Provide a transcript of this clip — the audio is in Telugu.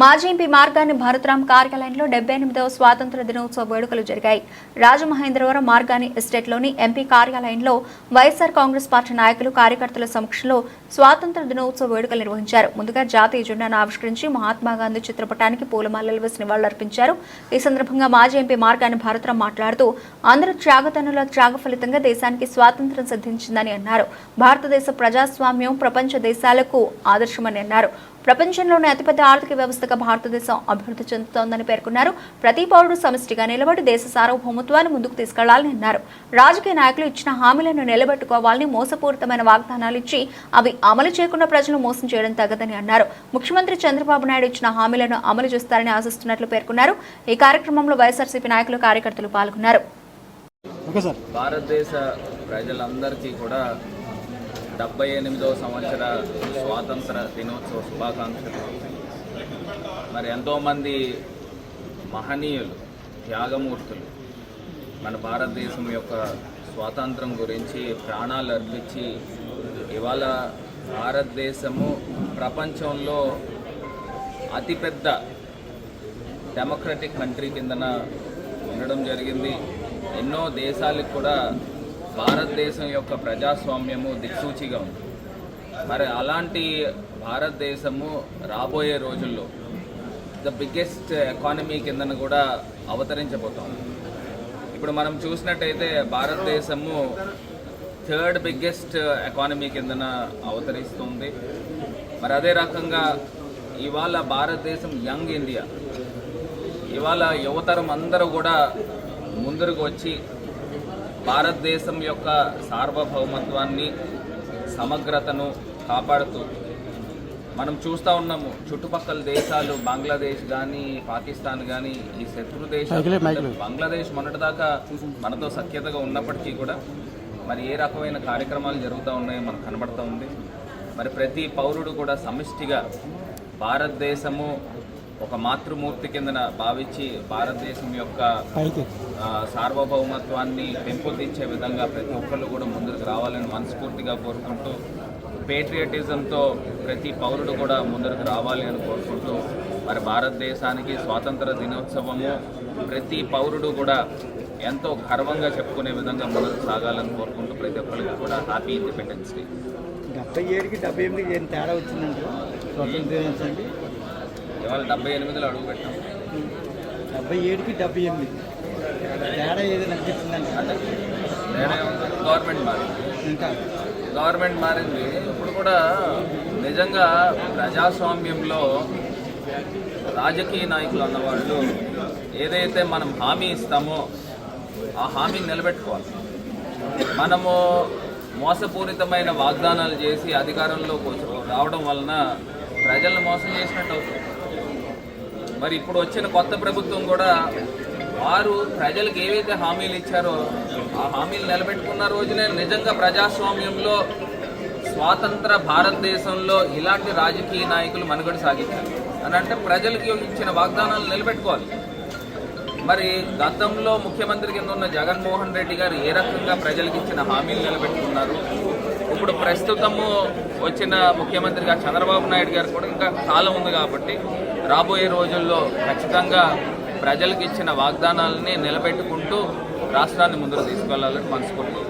మాజీ ఎంపీ మార్గాన్ని భారతరామ్ కార్యాలయంలో డెబ్బై ఎనిమిదవ స్వాతంత్ర దినోత్సవ వేడుకలు జరిగాయి. రాజమహేంద్రవరం మార్గాని ఎస్టేట్లోని ఎంపీ కార్యాలయంలో వైఎస్ఆర్ కాంగ్రెస్ పార్టీ నాయకులు కార్యకర్తల సమక్షంలో స్వాతంత్ర దినోత్సవ వేడుకలు నిర్వహించారు. ముందుగా జాతీయ జెండాను ఆవిష్కరించి మహాత్మాగాంధీ చిత్రపటానికి పూలమాలలు వేసి నివాళులర్పించారు. ఈ సందర్భంగా మాజీ ఎంపీ మార్గాని భారతరామ్ మాట్లాడుతూ అందరూ త్యాగతనుల త్యాగ ఫలితంగా దేశానికి స్వాతంత్ర్యం సిద్ధించిందని అన్నారు. భారతదేశ ప్రజాస్వామ్యం ప్రపంచ దేశాలకు ఆదర్శమని అన్నారు. ప్రపంచంలోనే అతిపెద్ద ఆర్థిక వ్యవస్థగా భారతదేశం అభివృద్ధి చెందుతోందని పేర్కొన్నారు. ప్రతి పౌరుడు సమిష్టిగా నిలబడి దేశ సార్వభౌమత్వాన్ని ముందుకు తీసుకెళ్ళాలని అన్నారు. రాజకీయ నాయకులు ఇచ్చిన హామీలను నిలబెట్టుకోవాలని మోసపూరితమైన వాగ్దానాలు ఇచ్చి అవి అమలు చేయకుండా ప్రజలు మోసం చేయడం తగదని అన్నారు. ముఖ్యమంత్రి చంద్రబాబు నాయుడు ఇచ్చిన హామీలను అమలు చేస్తారని ఆశిస్తున్నట్లు పేర్కొన్నారు. ఈ కార్యక్రమంలో వైఎస్ఆర్సీపీ నాయకులు కార్యకర్తలు పాల్గొన్నారు. భారతదేశ ప్రజలందరికీ కూడా డెబ్బై ఎనిమిదవ సంవత్సర స్వాతంత్ర దినోత్సవ శుభాకాంక్షలు. మరి ఎంతోమంది మహనీయులు త్యాగమూర్తులు మన భారతదేశం యొక్క స్వాతంత్రం గురించి ప్రాణాలు అర్పించి ఇవాళ భారతదేశము ప్రపంచంలో అతిపెద్ద డెమోక్రటిక్ కంట్రీ కిందన ఉండడం జరిగింది. ఎన్నో దేశాలకు కూడా భారతదేశం యొక్క ప్రజాస్వామ్యము దిక్సూచిగా ఉంది. మరి అలాంటి భారతదేశము రాబోయే రోజుల్లో ద బిగ్గెస్ట్ ఎకానమీ కిందన కూడా అవతరించబోతోంది. ఇప్పుడు మనం చూసినట్టయితే భారతదేశము థర్డ్ బిగ్గెస్ట్ ఎకానమీ కిందన అవతరిస్తుంది. మరి అదే రకంగా ఇవాళ భారతదేశం యంగ్ ఇండియా. ఇవాళ యువతరం అందరూ కూడా ముందరకు వచ్చి భారతదేశం యొక్క సార్వభౌమత్వాన్ని సమగ్రతను కాపాడుతూ మనం చూస్తూ ఉన్నాము. చుట్టుపక్కల దేశాలు బంగ్లాదేశ్ కానీ పాకిస్తాన్ కానీ ఈ శత్రు దేశాలు బంగ్లాదేశ్ మొన్నటిదాకా మనతో సఖ్యతగా ఉన్నప్పటికీ కూడా మరి ఏ రకమైన కార్యక్రమాలు జరుగుతూ ఉన్నాయో మనకు కనబడుతూ ఉంది. మరి ప్రతి పౌరుడు కూడా సమిష్టిగా భారతదేశము ఒక మాతృమూర్తి కిందన భావించి భారతదేశం యొక్క సార్వభౌమత్వాన్ని పెంపొందించే విధంగా ప్రతి ఒక్కళ్ళు కూడా ముందుకు రావాలని మనస్ఫూర్తిగా కోరుకుంటూ పేట్రియటిజంతో ప్రతి పౌరుడు కూడా ముందుకు రావాలి అని కోరుకుంటూ మరి భారతదేశానికి స్వాతంత్ర దినోత్సవము ప్రతి పౌరుడు కూడా ఎంతో గర్వంగా చెప్పుకునే విధంగా ముందుకు సాగాలని కోరుకుంటూ ప్రతి ఒక్కరికి కూడా హ్యాపీ ఇండిపెండెన్స్ డే. డెబ్బై ఏడుకి డెబ్బై ఎనిమిదికి ఏం తేడా వచ్చిందండి స్వతంత్ర దినోత్సవం ఇవాళ డెబ్బై ఎనిమిదిలో అడుగు పెట్టాం. డెబ్బై ఏడుకి డెబ్బై ఎనిమిది. తేడా ఏదైనా అనిపిస్తుందండి? గవర్నమెంట్ మారింది. ఇంకా? గవర్నమెంట్ మారింది. ఇప్పుడు కూడా నిజంగా ప్రజాస్వామ్యంలో రాజకీయ నాయకులు అన్నవాళ్ళు ఏదైతే మనం హామీ ఇస్తామో ఆ హామీని నిలబెట్టుకోవాలి. మనము మోసపూరితమైన వాగ్దానాలు చేసి అధికారంలోకి రావడం వలన ప్రజలను మోసం చేసినట్టు అవుతుంది. మరి ఇప్పుడు వచ్చిన కొత్త ప్రభుత్వం కూడా వారు ప్రజలకు ఏవైతే హామీలు ఇచ్చారో ఆ హామీలు నిలబెట్టుకున్న రోజునే నిజంగా ప్రజాస్వామ్యంలో స్వాతంత్ర భారతదేశంలో ఇలాంటి రాజకీయ నాయకులు మనుగడ సాగించారు అని అంటే ప్రజలకి ఇచ్చిన వాగ్దానాలు నిలబెట్టుకోవాలి. మరి గతంలో ముఖ్యమంత్రి కింద ఉన్న జగన్మోహన్ రెడ్డి గారు ఏ రకంగా ప్రజలకు ఇచ్చిన హామీలు నిలబెట్టుకున్నారు? ఇప్పుడు ప్రస్తుతము వచ్చిన ముఖ్యమంత్రిగా చంద్రబాబు నాయుడు గారు కూడా ఇంకా కాలం ఉంది కాబట్టి రాబోయే రోజుల్లో ఖచ్చితంగా ప్రజలకు ఇచ్చిన వాగ్దానాలని నిలబెట్టుకుంటూ రాష్ట్రాన్ని ముందుకు తీసుకెళ్ళాలని మనస్ఫూర్తి